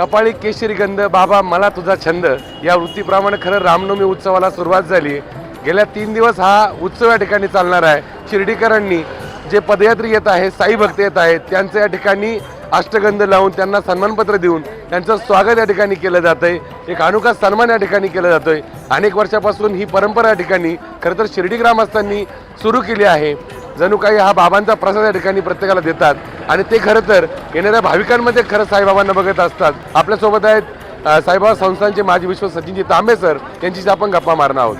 कपाळी केशरी गंध बाबा मला तुझा छंद. या वृत्तीप्रमाणे खरं रामनवमी उत्सवाला सुरुवात झाली. गेल्या तीन दिवस हा उत्सव या ठिकाणी चालणार आहे. शिर्डीकरांनी जे पदयात्री येत आहे साई भक्त येत आहेत त्यांचं या ठिकाणी अष्टगंध लावून त्यांना सन्मानपत्र देऊन त्यांचं स्वागत या ठिकाणी केलं जात आहे एक अनोखा सन्मान या ठिकाणी केला जातोय. अनेक वर्षापासून ही परंपरा या ठिकाणी खरं तर शिर्डी ग्रामस्थांनी सुरू केली आहे. जणू काही हा बाबांचा प्रसाद या ठिकाणी प्रत्येकाला देतात. आणि ते खरं तर येणाऱ्या भाविकांमध्ये खरं साईबाबांना बघत असतात. आपल्यासोबत आहेत साईबाबा संस्थांचे माजी विश्व सचिनजी तांबे सर यांची आपण गप्पा मारणार आहोत.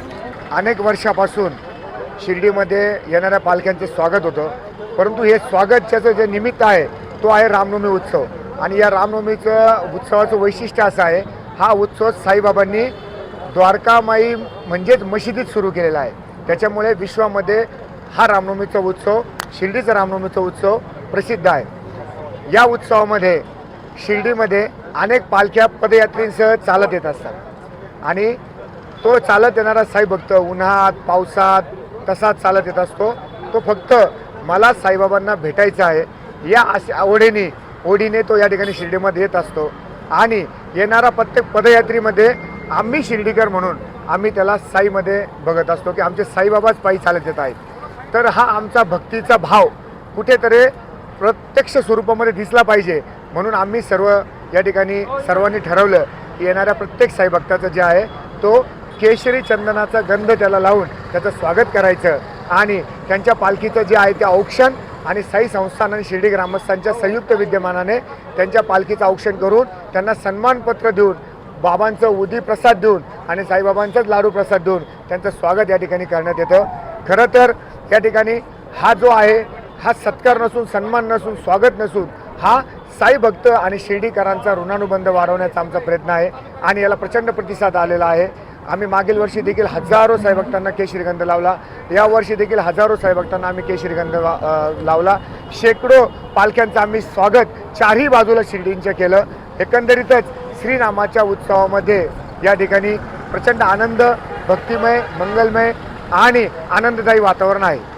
अनेक वर्षापासून शिर्डीमध्ये येणाऱ्या पालख्यांचे स्वागत होतं. परंतु हे स्वागतच्याचं जे निमित्त आहे तो आहे रामनवमी उत्सव. आणि या रामनवमीचं उत्सवाचं वैशिष्ट्य असं आहे हा उत्सव साईबाबांनी द्वारकामाई म्हणजेच मशिदीत सुरू केलेला आहे. त्याच्यामुळे विश्वामध्ये हा रामनवमीचा उत्सव शिर्डीचा रामनवमीचा उत्सव प्रसिद्ध आहे. या उत्सवामध्ये शिर्डीमध्ये अनेक पालख्या पदयात्रींसह चालत येत असतात. आणि तो चालत येणारा साई भक्त उन्हात पावसात तसाच चालत येत असतो. तो फक्त मला साईबाबांना भेटायचं आहे या अशा ओढीने ओढीने तो या ठिकाणी शिर्डीमध्ये येत असतो. आणि येणारा प्रत्येक पदयात्रीमध्ये आम्ही शिर्डीकर म्हणून आम्ही त्याला साईमध्ये बघत असतो की आमचे साईबाबाच पायी चालत येत आहेत. तर हा आमचा भक्तीचा भाव कुठेतरी प्रत्यक्ष स्वरूपामध्ये दिसला पाहिजे. म्हणून आम्ही सर्व या ठिकाणी सर्वांनी ठरवलं की येणाऱ्या प्रत्येक साई भक्ताचं जे आहे तो केशरी चंदनाचा गंध त्याला लावून त्याचं स्वागत करायचं. आणि त्यांच्या पालखीचं जे आहे ते औक्षण आणि साई संस्थान आणि शिर्डी ग्रामस्थांच्या संयुक्त विद्यमानाने त्यांच्या पालखीचं औक्षण करून त्यांना सन्मानपत्र देऊन बाबांचं उदी प्रसाद देऊन आणि साईबाबांचाच लाडू प्रसाद देऊन त्यांचं स्वागत या ठिकाणी करण्यात येतं. खरं तर या ठिकाणी हा जो आहे हा सत्कार नसून सन्मान नसून स्वागत नसून हा साई भक्त आणि शिर्डीकरांचा ऋणानुबंध वाढवण्याचा आमचा प्रयत्न आहे आणि याला प्रचंड प्रतिसाद आलेला आहे. आम्ही मागील वर्षी देखील हजारो साईभक्तांना केशरीगंध लावला. या वर्षी देखील हजारो साईभक्तांना आम्ही केशरीगंध लावला. शेकडो पालख्यांचं आम्ही स्वागत चारही बाजूला शिर्डींचं केलं. एकंदरीतच श्रीरामाच्या उत्सवामध्ये या ठिकाणी प्रचंड आनंद भक्तिमय मंगलमय आणि आनंददायी वातावरण आहे.